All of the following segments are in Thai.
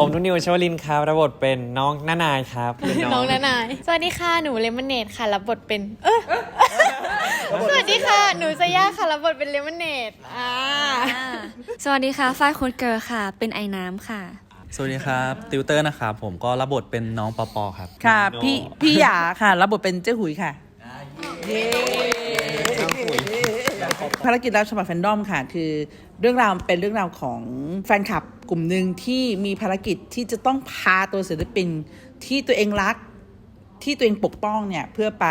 ผมนุนิวชวลินครับรับบทเป็นน้องน้านายครับเป็นน้องนานาย สวัสดีค่ะ หนูเลมอนเนดค่ะ รับบทเป็น เออสวัสดีค่ะ หนูซย่าค่ะ รับบทเป็นเลมอนเนดอ่า สวัสดีค่ะ ฝ้ายโคดเกิร์ลค่ะ เป็นไอน้ำค่ะ สวัสดีครับ ติวเตอร์นะครับ ผมก็รับบทเป็นน้องปอปอครับ ค่ะ พี่ พี่หยาค่ะ รับบทเป็นเจ้าหุยค่ะภารกิจรับฉบับแฟนดอมค่ะ คือ เรื่องราวเป็นเรื่องราวของแฟนคลับกลุ่มหนึ่งที่มีภารกิจที่จะต้องพาตัวศิลปินที่ตัวเองรักที่ตัวเองปกป้องเนี่ยเพื่อไป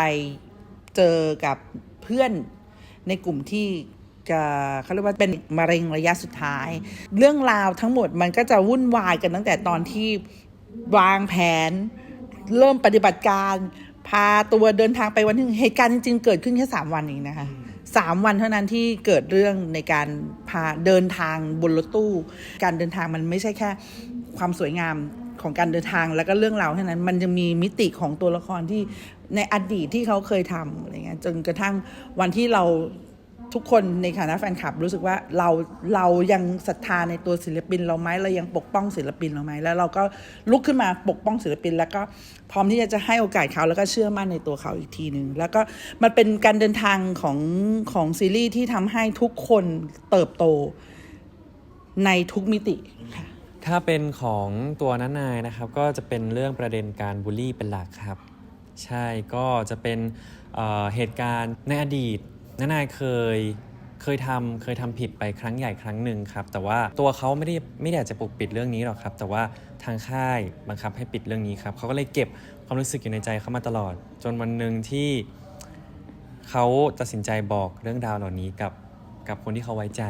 เจอกับเพื่อนในกลุ่มที่จะเขาเรียกว่าเป็นมะเร็งระยะสุดท้าย เรื่องราวทั้งหมดมันก็จะวุ่นวายกันตั้งแต่ตอนที่วางแผน เริ่มปฏิบัติการ พาตัวเดินทางไปวันที่งเหตุการณ์จริงๆเกิดขึ้นแค่สามวันเองนะคะ สามวันเท่านั้นที่เกิดเรื่องในการพาเดินทางบนรถตู้ การเดินทางมันไม่ใช่แค่ความสวยงามของการเดินทางแล้วก็เรื่องราวเท่านั้น มันจะมีมิติของตัวละครที่ในอดีตที่เขาเคยทำอะไรเงี้ยจนกระทั่งวันที่เรา ทุกคนในฐานะแฟนคลับรู้สึกว่าเราเรายังศรัทธาในตัวศิลปินเราไหมเรายังปกป้องศิลปินเราไหมแล้วเราก็ลุกขึ้นมาปกป้องศิลปิน แล้วก็พร้อมที่จะให้โอกาสเขาแล้วก็เชื่อมั่นในตัวเขาอีกทีหนึ่งแล้วก็มันเป็นการเดินทางของของซีรีส์ที่ทำให้ทุกคนเติบโตในทุกมิติค่ะถ้าเป็นของตัวน้านายนะครับ ก็จะเป็นเรื่องประเด็นการบูลลี่เป็นหลักครับ ใช่ก็จะเป็นเเหตุการณ์ในอดีต นานายเคยเคยทำเคยทำผิดไปครั้งใหญ่ครั้งหนึ่งครับ แต่ว่าตัวเขาไม่ได้ไม่ได้อยากจะปกปิดเรื่องนี้หรอกครับ แต่ว่าทางค่ายบังคับให้ปิดเรื่องนี้ครับเขาก็เลยเก็บความรู้สึกอยู่ในใจเขามาตลอด จนวันหนึ่งที่เขาตัดสินใจบอกเรื่องราวเหล่านี้กับกับคนที่เขาไว้ใจ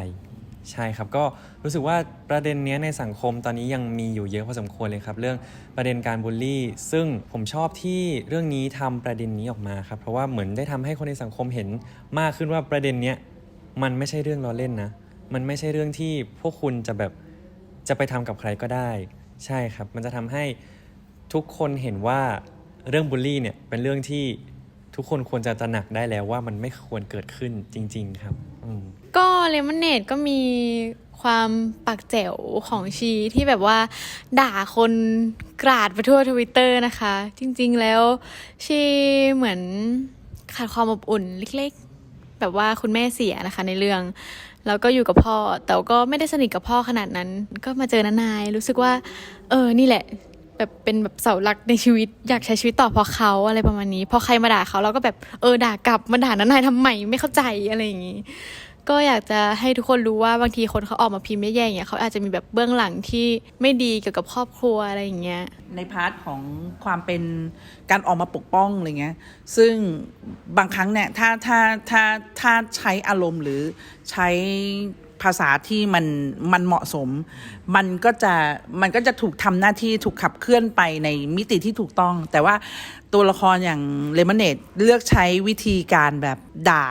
ใช่ครับก็รู้สึกว่าประเด็นเนี้ยในสังคมตอนนี้ยังมีอยู่เยอะพอสมควรเลยครับ เรื่องประเด็นการบูลลี่ ซึ่งผมชอบที่เรื่องนี้ทำประเด็นนี้ออกมาครับเพราะว่าเหมือนได้ทำให้คนในสังคมเห็นมากขึ้นว่าประเด็นเนี้ยมันไม่ใช่เรื่องล้อเล่นนะ มันไม่ใช่เรื่องที่พวกคุณจะแบบจะไปทำกับใครก็ได้ ใช่ครับ มันจะทำให้ทุกคนเห็นว่าเรื่องบูลลี่เนี่ยเป็นเรื่องที่ ทุกคนควรจะตระหนักได้แล้วว่ามันไม่ควรเกิดขึ้นจริง ๆ ครับก็เลมอนเนดก็มีความปากแจ๋วของชีที่แบบว่า ด่าคนกราดไปทั่วทวิตเตอร์นะคะ จริง ๆ แล้วชีเหมือนขาดความอบอุ่นเล็ก ๆ แบบว่าคุณแม่เสียนะคะในเรื่อง แล้วก็อยู่กับพ่อ แต่ก็ไม่ได้สนิทกับพ่อขนาดนั้น ก็มาเจอนานาย รู้สึกว่า เออ นี่แหละ แบบเป็นแบบเสาหลักในชีวิต อยากใช้ชีวิตต่อเพราะเขาอะไรประมาณนี้พอใครมาด่าเขาเราก็แบบเออด่ากลับมาด่านานายทำไมไม่เข้าใจอะไรอย่างนี้ ก็อยากจะให้ทุกคนรู้ว่าบางทีคนเขาออกมาพิมพ์แย่ๆอย่างเงี้ยเขาอาจจะมีแบบเบื้องหลังที่ไม่ดีเกี่ยวกับครอบครัวอะไรอย่างเงี้ยในพาร์ทของความเป็นการออกมาปกป้องอะไรเงี้ยซึ่งบางครั้งเนี่ยถ้าถ้าถ้าถ้าใช้อารมณ์หรือใช้ ภาษาที่มันมันเหมาะสม มันก็จะมันก็จะถูกทำหน้าที่ถูกขับเคลื่อนไปในมิติที่ถูกต้อง แต่ว่าตัวละครอย่างเลมอนเนดเลือกใช้วิธีการแบบด่า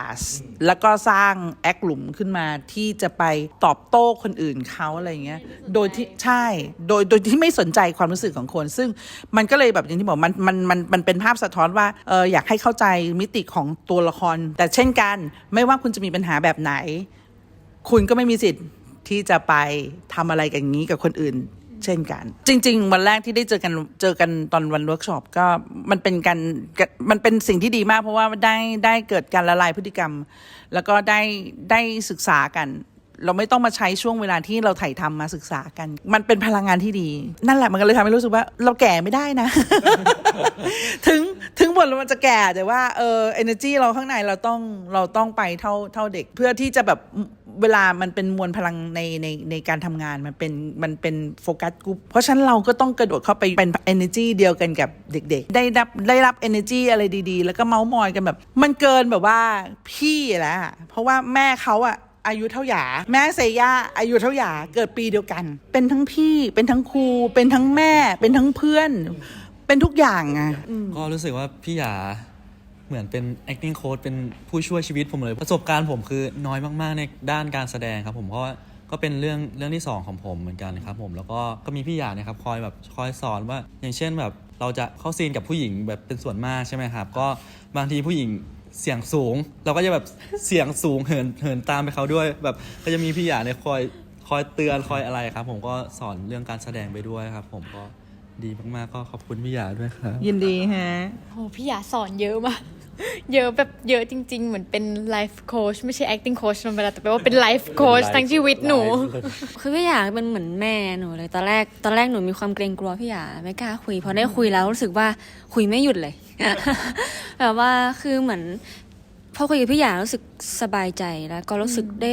แล้วก็สร้างแอคหลุมขึ้นมาที่จะไปตอบโต้คนอื่นเขาอะไรอย่างเงี้ยโดยที่ใช่โดยโดยที่ไม่สนใจความรู้สึกของคน ซึ่งมันก็เลยแบบอย่างที่บอกมันมันมันมันเป็นภาพสะท้อนว่าเอออยากให้เข้าใจมิติของตัวละคร แต่เช่นกันไม่ว่าคุณจะมีปัญหาแบบไหน คุณก็ไม่มีสิทธิ์ที่จะไปทำอะไรกันงนี้กับคนอื่น เช่นกัน จริง ๆ วันแรกที่ได้เจอกันเจอกันตอนวันเวิร์กช็อปก็มันเป็นการมันเป็นสิ่งที่ดีมาก เพราะว่าได้ได้เกิดการละลายพฤติกรรม แล้วก็ได้ได้ศึกษากัน เราไม่ต้องมาใช้ช่วงเวลาที่เราถ่ายทำมาศึกษากัน มันเป็นพลังงานที่ดี นั่นแหละมันก็เลยทำให้รู้สึกว่า เราแก่ไม่ได้นะ ถึงถึงบทเราจะแก่แต่ว่าเออ energy เราข้างในเราต้องเราต้องไปเท่าเท่าเด็ก เพื่อที่จะแบบ เวลามันเป็นมวลพลังในในในการทำงานมันเป็นมันเป็นโฟกัสกลุ่มเพราะฉะนั้นเราก็ต้องกระโดดเข้าไปเป็น energy เดียวกันกับเด็กๆ ได้รับได้รับ energy อะไรดีๆ แล้วก็เมาส์มอยกันแบบ มันเกินแบบว่าพี่แล้วอะเพราะว่าแม่เขาอะอายุเท่าหยา แม่เซย่าอายุเท่าหยาเกิดปีเดียวกัน เป็นทั้งพี่เป็นทั้งครูเป็นทั้งแม่ เป็นทั้งเพื่อน เป็นทุกอย่างอะก็รู้สึกว่าพี่หยา เหมือนเป็น acting coach เป็นผู้ช่วยชีวิตผมเลย ประสบการณ์ผมคือน้อยมาก ๆ ในด้านการแสดงครับผมเพราะว่าก็เป็นเรื่องเรื่องที่สองของผมเหมือนกันครับผมแล้วก็ก็มีพี่หยาเนี่ยครับคอยแบบคอยสอนว่าอย่างเช่นแบบเราจะเข้าซีนกับผู้หญิงแบบเป็นส่วนมากใช่ไหมครับ ก็บางทีผู้หญิงเสียงสูง เราก็จะแบบเสียงสูงเหินเหินตามไปเขาด้วย แบบก็จะมีพี่หยาเนี่ยคอยคคอยเตือนคอยอะไรครับ ผมก็สอนเรื่องการแสดงไปด้วยครับ ผมก็ดีมากๆก็ขอบคุณพี่หยาด้วยครับยินดีฮะโอ้พี่หยาสอนเยอะมาก เยอะแบบเยอะจริง ๆ เหมือนเป็น life coach ไม่ใช่ acting coach ธรรมดาแต่แปลว่าเป็น life coach ทั้งชีวิตหนู คือพี่หยาเป็นเหมือนแม่หนูเลยตอนแรกตอนแรกหนูมีความเกรงกลัวพี่หยาไม่กล้าคุยพอได้คุยแล้วรู้สึกว่าคุยไม่หยุดเลยแบบว่าคือเหมือนพอคุยกับพี่หยารู้สึกสบายใจแล้ว ก็รู้สึกได้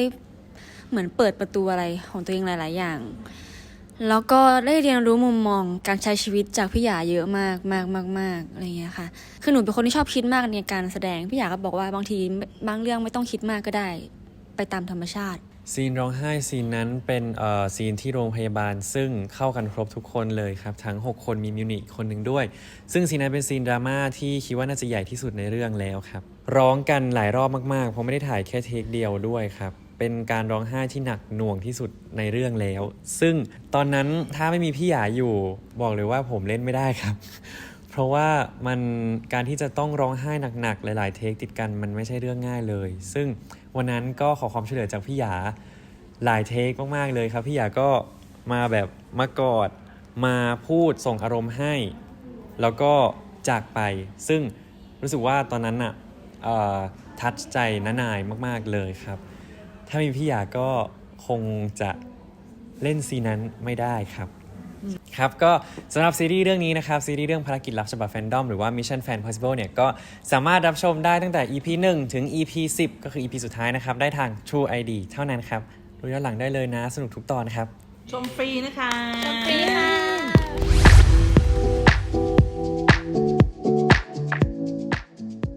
เหมือนเปิดประตูอะไรของตัวเองหลาย ๆ อย่าง แล้วก็ได้เรียนรู้มุมมองการใช้ชีวิตจากพี่หยาเยอะมากมากมากมากอะไรเงี้ยค่ะ คือหนูเป็นคนที่ชอบคิดมากในการแสดง พี่หยาก็บอกว่าบางทีบางเรื่องไม่ต้องคิดมากก็ได้ ไปตามธรรมชาติ ซีนร้องไห้ซีนนั้นเป็นเอ่อซีนที่โรงพยาบาล ซึ่งเข้ากันครบทุกคนเลยครับ ทั้ง 6 คนมีมิวนิคนหนึ่งด้วย ซึ่งซีนนั้นเป็นซีนดราม่าที่คิดว่าน่าจะใหญ่ที่สุดในเรื่องแล้วครับ ร้องกันหลายรอบมากๆเพราะไม่ได้ถ่ายแค่เทคเดียวด้วยครับ เป็นการร้องไห้ที่หนักหน่วงที่สุดในเรื่องแล้ว ซึ่งตอนนั้นถ้าไม่มีพี่หยาอยู่บอกเลยว่าผมเล่นไม่ได้ครับ เพราะว่ามันการที่จะต้องร้องไห้หนักๆหลาย ๆ เทคติดกันมันไม่ใช่เรื่องง่ายเลย ซึ่งวันนั้นก็ขอความช่วยเหลือจากพี่หยาหลายเทคมากๆเลยครับ พี่หยาก็มาแบบมากอดมาพูดส่งอารมณ์ให้ แล้วก็จากไป ซึ่งรู้สึกว่าตอนนั้นอะทัชใจน้านายมาก ๆเลยครับ ถ้ามีพี่หยาก็คงจะเล่นซีนนั้นไม่ได้ครับครับก็สำหรับซีรีส์เรื่องนี้นะครับ ซีรีส์เรื่องภารกิจลับฉบับแฟนดอมหรือว่า Mission Fan Possible เนี่ย ก็สามารถรับชมได้ตั้งแต่ EP 1 ถึง EP 10 ก็คือ EP สุดท้ายนะครับ ได้ทาง True ID เท่านั้นครับดูย้อนหลังได้เลยนะ สนุกทุกตอนครับ ชมฟรีนะคะ ชมฟรีค่ะ